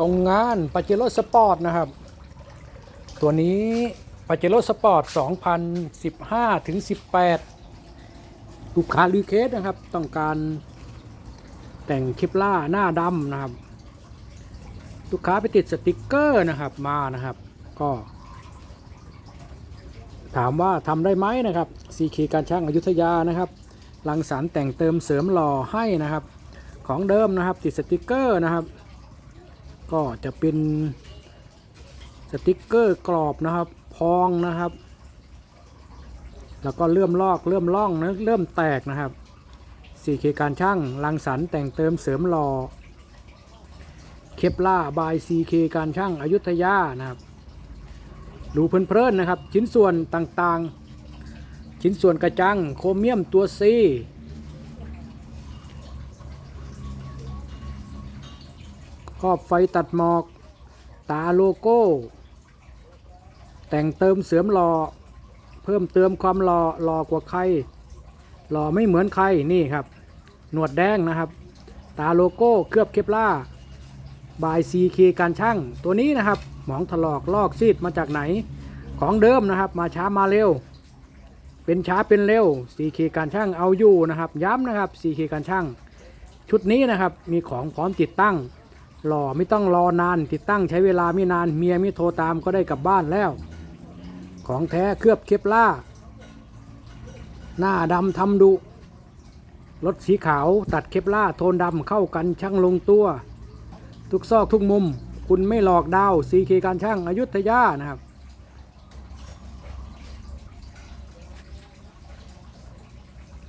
ตรงงานปาเจโร่สปอร์ตนะครับ ตัวนี้ปาเจโร่สปอร์ต 2015 ถึง 18 ลูกค้ารีเคสนะครับ ต้องการแต่งคลิปล่าหน้าดำนะครับ ลูกค้าไปติดสติกเกอร์นะครับมานะครับ ก็ ถามว่าทำได้ไหมนะครับ CK การช่างอยุธยานะครับรังสรรแต่งเติมเสริมหล่อให้นะครับ ของเดิมนะครับติดสติกเกอร์นะครับ ก็จะเป็นสติกเกอร์กรอบนะครับ พองนะครับ แล้วก็เริ่มลอกเริ่มล่องนะเริ่มแตกนะครับ 4K การช่างรังสรรค์แต่งเติมเสริมหล่อเคปล่าบาย 4K การช่างอยุธยานะครับ ดูเพลินๆนะครับ ชิ้นส่วนต่างๆ ชิ้นส่วนกระจัง โครเมียมตัว C รอบไฟตัดหมอก ตาโลโก้ แต่งเติมเสริมหล่อเพิ่มเติมความหล่อหล่อกว่าใครหล่อไม่เหมือนใครนี่ครับ หนวดแดงนะครับ ตาโลโก้เคลือบเคปล่าบายซีเคการช่างตัวนี้นะครับ หมองถลอกลอกซีดมาจากไหน ของเดิมนะครับ มาช้ามาเร็ว เป็นช้าเป็นเร็ว 4K การช่างเอาอยู่นะครับ ย้ำนะครับ 4K การช่าง ชุดนี้นะครับมีของพร้อมติดตั้ง หล่อไม่ต้องรอนาน ติดตั้งใช้เวลาไม่นานเมียไม่โทรตามก็ได้กลับบ้านแล้ว ของแท้เคลือบเคปล่า หน้าดำทำดุรถสีขาวตัดเคปล่าโทนดำเข้ากันช่างลงตัว ทุกซอกทุกมุม คุณไม่หลอกดาวซีเคการช่างอายุทยานะครับ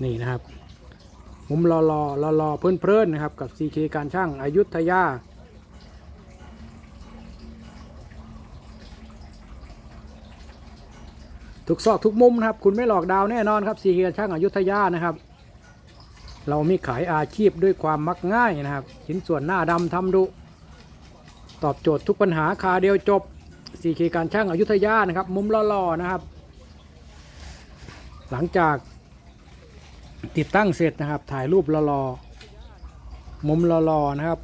นี่นะครับมุมรอรอรอรอเพลินเพลินๆนะครับกับ CK การช่างอายุทยา ทุกซอกทุกมุมนะครับ คุณไม่หลอกดาวแน่นอนครับ CK การช่างอายุทยานะครับ เรามีขายอาชีพด้วยความมักง่ายนะครับ ชิ้นส่วนหน้าดำทำดุ ตอบโจทย์ทุกปัญหาคาเดียวจบ CK การช่างอายุทยานะครับ มุมรอๆนะครับ หลังจากติดตั้งเสร็จนะครับ ถ่ายรูปรอๆมุมรอๆนะครับ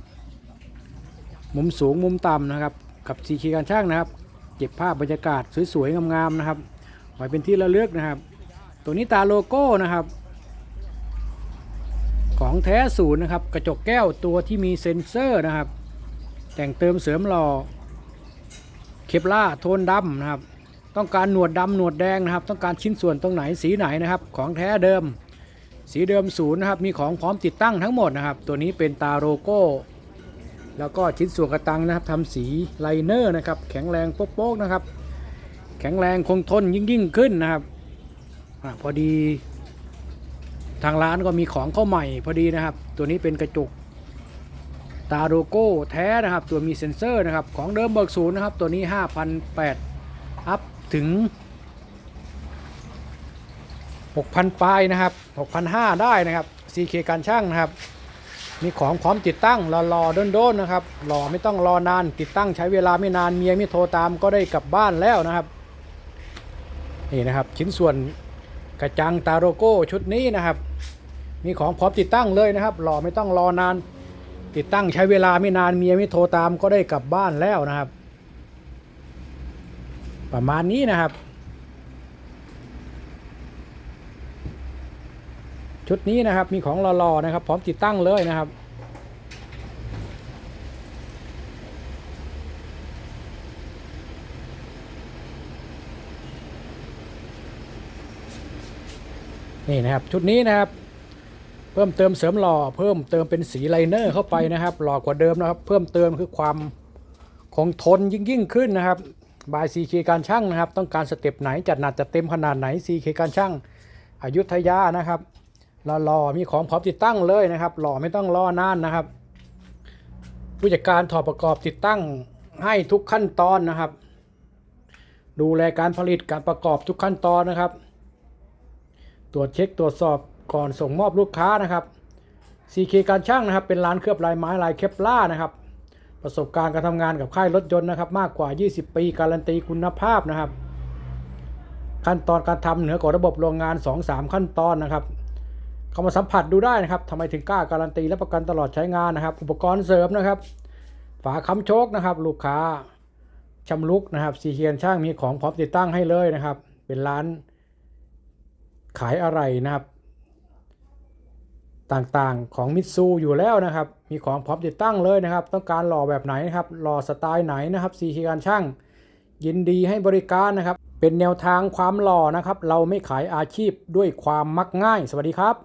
มุมสูงมุมต่ำนะครับ กับสีเคีการช่างนะครับ เก็บภาพบรรยากาศสวยๆงามๆนะครับ ไว้เป็นที่ระลึกนะครับ ตัวนี้ตาโลโก้นะครับ ของแท้ศูนย์นะครับ กระจกแก้วตัวที่มีเซ็นเซอร์นะครับ แต่งเติมเสริมหล่อเคปล่าโทนดำนะครับ ต้องการหนวดดำหนวดแดงนะครับ ต้องการชิ้นส่วนตรงไหนสีไหนนะครับ ของแท้เดิม สีเดิมศูนย์นะครับ มีของพร้อมติดตั้งทั้งหมดนะครับ ตัวนี้เป็นตาโลโก้ แล้วก็ชิ้นส่วนกระตังนะครับทำสีไลเนอร์นะครับ แข็งแรงโป๊กๆนะครับ แข็งแรงคงทนยิ่งยิ่งขึ้นนะครับอพอดีทางร้านก็มีของเข้าใหม่พอดีนะครับ ตัวนี้เป็นกระจกตาโลโก้แท้นะครับ ตัวมีเซ็นเซอร์นะครับ ของเดิมเบิกศูนย์นะครับ ตัวนี้5,800อัพถึง 6,000ปลายนะครับ6,500ได้นะครับ CK การช่างนะครับ มีของพร้อมติดตั้งรอๆโดนๆนะครับรอไม่ต้องรอนานติดตั้งใช้เวลาไม่นานเมียไม่โทรตามก็ได้กลับบ้านแล้วนะครับ นี่นะครับ ชิ้นส่วนกระจังตาโลโก้ชุดนี้นะครับ มีของพร้อมติดตั้งเลยนะครับรอไม่ต้องรอนาน ติดตั้งใช้เวลาไม่นานเมียไม่โทรตามก็ได้กลับบ้านแล้วนะครับ ประมาณนี้นะครับ ชุดนี้นะครับมีของรอๆนะครับ พร้อมติดตั้งเลยนะครับ นี่นะครับชุดนี้นะครับ เพิ่มเติมเสริมหล่อเพิ่มเติมเป็นสีไลเนอร์เข้าไปนะครับ หล่อกว่าเดิมนะครับ เพิ่มเติมคือความคงทนยิ่งยิ่งขึ้นนะครับบาย CK การช่างนะครับ ต้องการสเต็ปไหนจัดหนักจัดเต็มขนาดไหน CK การช่างอายุทยานะครับหล่อๆมีของพร้อมติดตั้งเลยนะครับ หล่อไม่ต้องรอนานนะครับผู้จัดการถอดประกอบติดตั้งให้ทุกขั้นตอนนะครับ ดูแลการผลิตการประกอบทุกขั้นตอนนะครับ ตรวจเช็คตรวจสอบก่อนส่งมอบลูกค้านะครับ CK การช่างนะครับ เป็นร้านเคลือบลายไม้ลายเคปล่านะครับ ประสบการณ์การทำงานกับค่ายรถยนต์นะครับ มากกว่า 20 ปีการันตีคุณภาพนะครับ ขั้นตอนการทำเหนือกว่าระบบโรงงาน 2-3 ขั้นตอนนะครับเข้ามาสัมผัสดูได้นะครับทำไมถึงกล้าการันตีและประกันตลอดใช้งานนะครับ อุปกรณ์เสริมนะครับ ฝาค้ำโชคนะครับ ลูกค้าชำลุกนะครับซีเคียนช่างมีของพร้อมติดตั้งให้เลยนะครับ เป็นร้าน ขายอะไรนะครับ ต่างๆของมิตซูอยู่แล้วนะครับ มีของพร้อมติดตั้งเลยนะครับ ต้องการหล่อแบบไหนนะครับหล่อสไตล์ไหนนะครับซีเคีการช่างยินดีให้บริการนะครับ เป็นแนวทางความหล่อนะครับ เราไม่ขายอาชีพด้วยความมักง่าย สวัสดีครับ